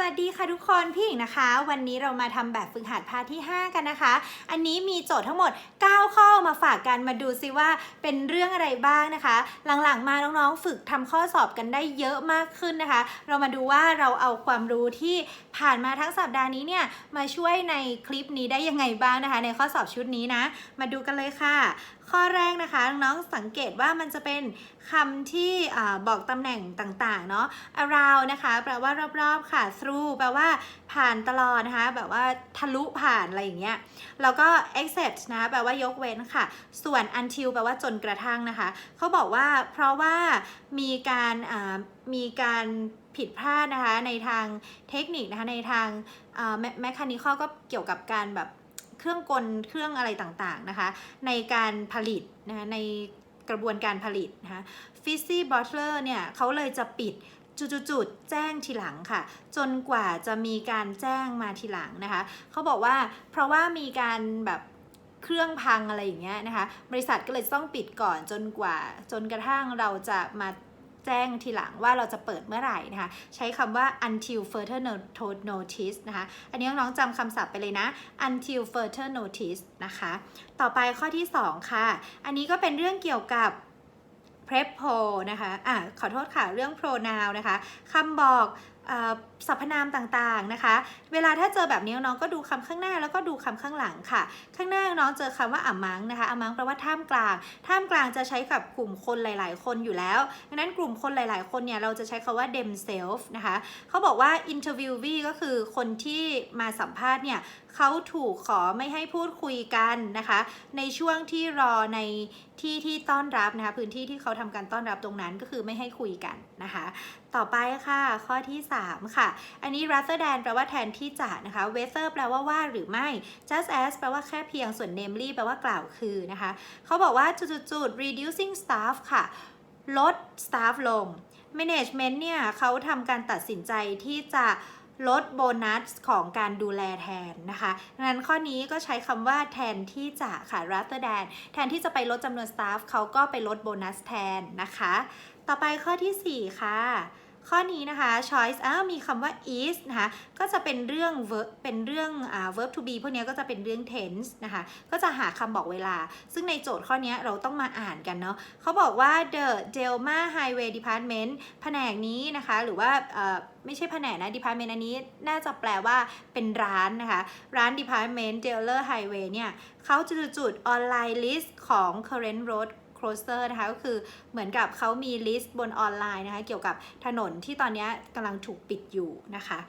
สวัสดีค่ะทุกคนพี่หญิงนะคะ วันนี้เรามาทำแบบฝึกหัดพาที่ 5 กันนะคะ อันนี้มีโจทย์ทั้งหมด 9 ข้อมาฝากกันมาดูซิว่าเป็นเรื่องอะไรบ้างนะคะ หลังๆมาน้องๆฝึกทำข้อสอบกันได้เยอะมากขึ้นนะคะ เรามาดูว่าเราเอาความรู้ที่ผ่านมาทั้งสัปดาห์นี้เนี่ยมาช่วยในคลิปนี้ได้ยังไงบ้างนะคะ ในข้อสอบชุดนี้นะ มาดูกันเลยค่ะ ข้อแรกนะคะน้องๆสังเกตว่ามันจะเป็นคำที่บอกตำแหน่งต่างๆเนาะ around นะคะแปลว่ารอบๆค่ะ through แปลว่าผ่านตลอดนะคะแบบว่าทะลุผ่านอะไรอย่างเงี้ยแล้วก็ except นะแปลว่ายกเว้นค่ะ ส่วน until แปลว่าจนกระทั่งนะคะเขาบอกว่าเพราะว่ามีการมีการผิดพลาดนะคะในทางเทคนิคนะคะในทางแมคคานิคอก็เกี่ยวกับการแบบ เครื่องกลเครื่องอะไรต่างๆนะคะ ในการผลิตนะคะในกระบวนการผลิตนะคะฟิซซี่บอทเลอร์เนี่ยเขาเลยจะปิดจุดๆๆแจ้งทีหลังค่ะ จนกว่าจะมีการแจ้งมาทีหลังนะคะเขาบอกว่าเพราะว่ามีการแบบเครื่องพังอะไรอย่างเงี้ยนะคะ บริษัทก็เลยต้องปิดก่อนจนกว่าจนกระทั่งเราจะมา แจ้งทีหลังว่าเราจะเปิดเมื่อไหร่นะคะ ใช้คำว่า until further notice นะคะ อันนี้น้องๆจำคำศัพท์ไปเลยนะ until further notice นะคะ ต่อไปข้อที่ 2 ค่ะ อันนี้ก็เป็นเรื่องเกี่ยวกับ prep p o นะคะ อะ ขอโทษค่ะ เรื่อง pronoun นะคะคำบอกอ่อสรรพนามต่างๆนะคะ เวลาถ้าเจอแบบนี้น้องก็ดูคำข้างหน้าแล้วก็ดูคำข้างหลังค่ะ ข้างหน้าน้องเจอคำว่าอามังนะคะอามังแปลว่าท่ามกลาง ท่ามกลางจะใช้กับกลุ่มคนหลาย ๆ คนอยู่แล้วดังนั้นกลุ่มคนหลาย ๆ คนเนี่ยเราจะใช้คาว่า themselves นะคะเขาบอกว่า interviewee ก็คือคนที่มาสัมภาษณ์เนี่ยเขาถูกขอไม่ให้พูดคุยกันนะคะ ในช่วงที่รอในที่ที่ต้อนรับนะคะพื้นที่ที่เขาทำการต้อนรับตรงนั้นก็คือไม่ให้คุยกันนะคะ ต่อไปค่ะข้อที่ 3 ค่ะอันนี้ rather than แปลว่าแทนที่จะนะคะ whether แปลว่าว่าหรือไม่ just as แปลว่าแค่เพียงส่วน namely แปลว่ากล่าวคือนะคะเขาบอกว่าจุดๆ reducing staff ค่ะ ลด staff ลง management เนี่ยเขาทำการตัดสินใจที่จะลดโบนัสของการดูแลแทนนะคะดังนั้นข้อนี้ก็ใช้คำว่าแทนที่จะค่ะ rather than แทนที่จะไปลดจำนวน staff เขาก็ไปลดโบนัสแทนนะคะ ต่อไปข้อทีสี่4 ค่ะ ข้อนี้นะคะ choice อ้ามีคำว่า is นะคะ ก็จะเป็นเรื่อง verb เป็นเรื่องอ่า verb to be พวกนี้ก็จะเป็นเรื่อง tense นะคะ ก็จะหาคำบอกเวลา ซึ่งในโจทย์ข้อนี้เราต้องมาอ่านกันเนาะเขาบอกว่า the Delma Highway Department แผนกนี้นะคะ หรือว่าไม่ใช่แผนกนะ department อันนี้น่าจะแปลว่าเป็นร้านนะคะ ร้าน department Dealer Highway เนี่ยเขาจะจุดๆ online list ของ current road closer นะคะก็คือเหมือนกับเขามีลิสต์บนออนไลน์นะคะเกี่ยวกับถนนที่ตอนนี้กำลังถูกปิดอยู่นะคะ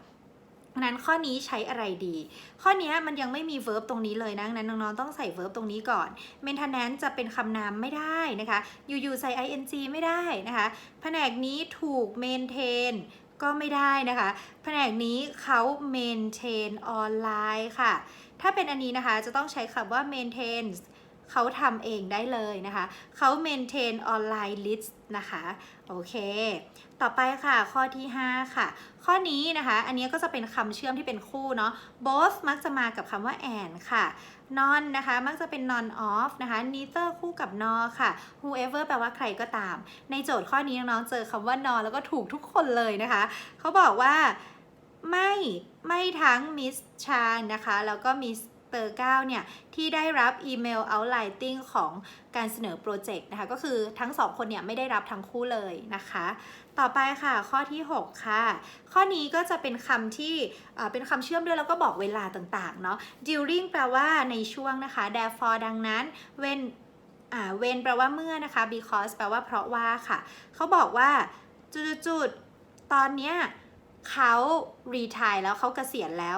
นั้นข้อนี้ใช้อะไรดี ข้อนี้มันยังไม่มี verb ตรงนี้เลยนะนั้นน้องๆต้องใส่ verb ตรงนี้ก่อน maintenance จะเป็นคำนามไม่ได้นะคะอยู่ๆใส่ ing ไม่ได้นะคะ แผนกนี้ถูก maintain ก็ไม่ได้นะคะ แผนกนี้เขา maintain ออนไลน์ค่ะ ถ้าเป็นอันนี้นะคะจะต้องใช้คำว่า maintain เขาทำเองได้เลยนะคะเขา maintain online list นะคะโอเค ต่อไปค่ะข้อที่ 5 ค่ะ ข้อนี้นะคะ อันนี้ก็จะเป็นคำเชื่อมที่เป็นคู่เนาะ both มักจะมากับคำว่า and ค่ะ non นะคะ มักจะเป็น non of นะคะ neither คู่กับ nor ค่ะ whoever แปลว่าใครก็ตาม ในโจทย์ข้อนี้น้องๆเจอคำว่า nor แล้วก็ถูกทุกคนเลยนะคะเขาบอกว่าไม่ไม่ทั้งมิสชางนะคะ แล้วก็มิส เตอร์เก้าเนี่ยที่ได้รับอีเมล outlining ของการเสนอโปรเจกต์นะคะก็คือทั้งสองคนเนี่ยไม่ได้รับทั้งคู่เลยนะคะ ต่อไปค่ะข้อที่ 6 ค่ะ ข้อนี้ก็จะเป็นคำที่เป็นคำเชื่อมด้วยแล้วก็บอกเวลาต่างๆเนาะ during แปลว่าในช่วงนะคะ therefore ดังนั้น when อ่า when แปลว่าเมื่อนะคะ because แปลว่าเพราะว่าค่ะ เขาบอกว่าจุดๆๆตอนเนี้ยเขารีทายแล้วเขาเกษียณแล้ว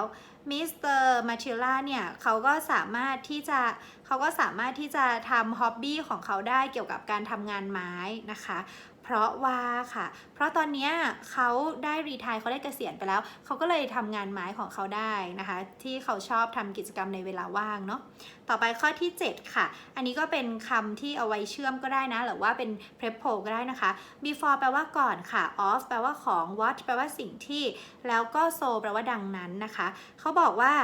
มิสเตอร์มาชิล่าเนี่ยเขาก็สามารถที่จะเขาก็สามารถที่จะทำฮ็อบบี้ของเขาได้เกี่ยวกับการทำงานไม้นะคะ เพราะว่าค่ะ เพราะตอนนี้เขาได้รีทายเขาได้เกษียณไปแล้ว เขาก็เลยทำงานไม้ของเขาได้นะคะ ที่เขาชอบทำกิจกรรมในเวลาว่างเนาะ ต่อไปข้อที่ 7 ค่ะ อันนี้ก็เป็นคำที่เอาไว้เชื่อมก็ได้นะ หรือว่าเป็น prepo ก็ได้นะคะ before แปลว่าก่อนค่ะ of แปลว่าของ what แปลว่าสิ่งที่ แล้วก็ so แปลว่าดังนั้นนะคะ เขาบอกว่า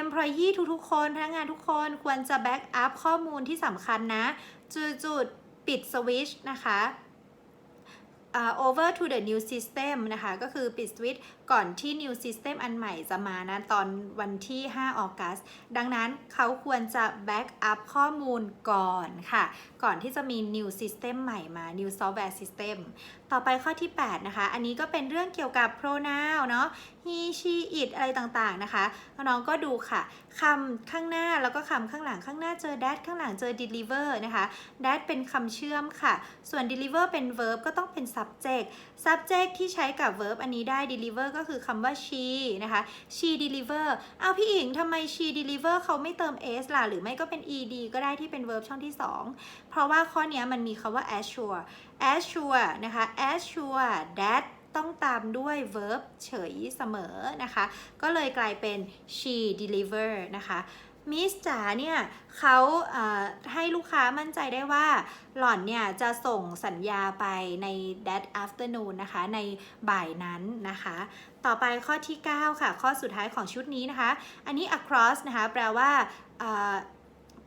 employee ทุกๆ คนพนักงานทุกคนควรจะ back up ข้อมูลที่สำคัญนะ จุดๆ ปิดสวิตชนะคะ over to the new system นะคะ ก็คือปิดสวิตช์ก่อนที่ new system อันใหม่จะมานะตอนวันที่ 5 ออกัส ดังนั้นเขาควรจะ back up ข้อมูลก่อนค่ะ ก่อนที่จะมี new system ใหม่มา new software system ต่อไปข้อที่ 8 นะคะ อันนี้ก็เป็นเรื่องเกี่ยวกับ pronoun เนาะ he she it อะไรต่างๆนะคะ น้องๆก็ดูค่ะคำข้างหน้าแล้วก็คำข้างหลังข้างหน้าเจอ that ข้างหลังเจอ deliver นะคะ that เป็นคำเชื่อมค่ะ ส่วน deliver เป็น verb ก็ต้องเป็น subject subject ที่ใช้กับ verb อันนี้ได้ deliver ก็คือคำว่า she นะคะ she deliver เอาพี่อิงทำไม she deliver เขาไม่เติม s ล่ะ หรือไม่ก็เป็น ed ก็ได้ที่เป็น verb ช่องที่ 2 เพราะว่าข้อนี้มันมีคำว่า assure assure นะคะ assure that ต้องตามด้วย verb เฉยเสมอนะคะ ก็เลยกลายเป็น she deliver นะคะมิสจ๋าเนี่ยเขาเอ่อให้ลูกค้ามั่นใจได้ว่าหล่อนเนี่ยจะส่งสัญญาไปใน that afternoon นะคะในบ่ายนั้นนะคะ ต่อไปข้อที่ 9 ค่ะ ข้อสุดท้ายของชุดนี้นะคะ อันนี้ across นะคะ แปลว่า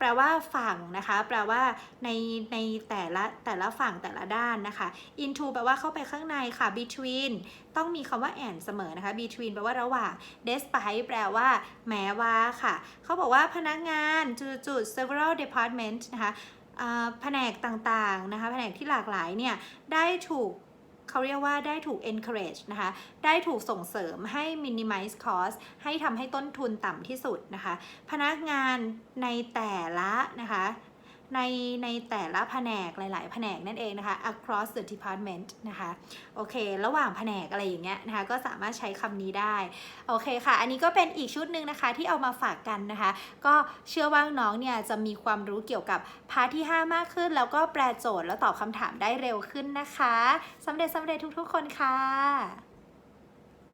แปลว่าฝั่งนะคะ แปลว่าในในแต่ละแต่ละฝั่งแต่ละด้านนะคะ into แปลว่าเข้าไปข้างในค่ะ between ต้องมีคำว่า and เสมอนะคะ between แปลว่าระหว่าง despite แปลว่า แม้ว่าค่ะ เขาบอกว่าพนักงานจุดๆ several department นะคะแผนกต่างๆนะคะแผนกที่หลากหลายเนี่ยได้ถูก เขาเรียกว่าได้ถูก encourage นะคะ ได้ถูกส่งเสริมให้ minimize cost ให้ทำให้ต้นทุนต่ำที่สุดนะคะ พนักงานในแต่ละนะคะ ในในแต่ละแผนกหลาย ๆ แผนกนั่นเองนะคะ across the department นะคะโอเค ระหว่างแผนกอะไรอย่างเงี้ยนะคะก็สามารถใช้คำนี้ได้โอเคค่ะ อันนี้ก็เป็นอีกชุดหนึ่งนะคะที่เอามาฝากกันนะคะ ก็เชื่อว่าน้องเนี่ยจะมีความรู้เกี่ยวกับพาร์ทที่ 5 มากขึ้น แล้วก็แปลโจทย์แล้วตอบคำถามได้เร็วขึ้นนะคะสำเร็จสำเร็จทุกๆคนค่ะ